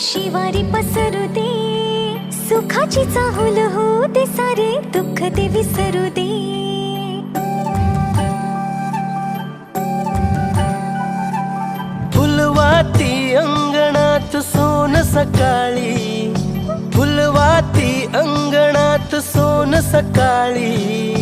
शिवारी पसरू दे. सुखाची चाहूल हो ते सारे दुःख ते विसरू दे. फुलवाती अंगणात सोन सकाळी. फुलवाती अंगणात सोन सकाळी.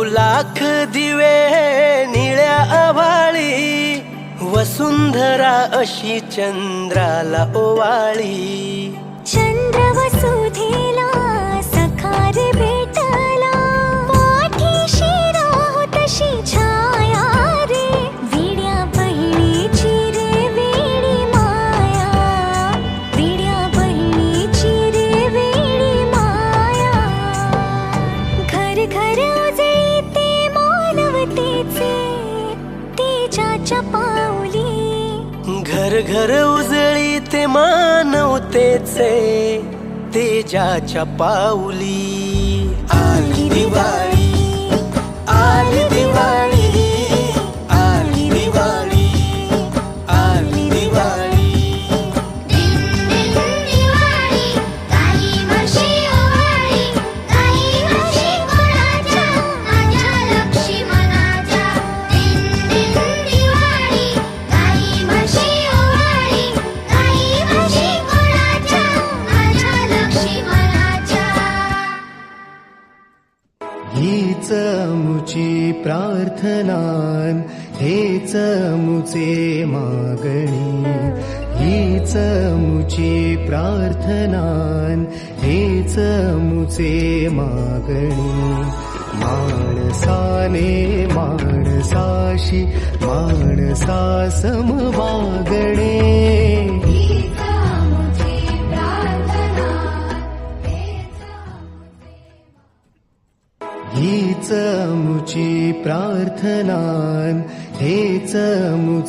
नऊ लाख दिवे निळ्या आभाळी वसुंधरा अशी चंद्राला ओवाळी. चंद्र वसुधेला सखारे भेट घर घर उजळी ते मानवतेचे तेजाच्या पाऊली. आली दिवाळी आली दिवाळी. मुची प्रार्थनान हेच मुचे मागणी. हीच मुची प्रार्थनान हेच मुचे मागणी. माणसाने माणसाशी माणसा सम हीच मुची प्रार्थनान हेच मुचे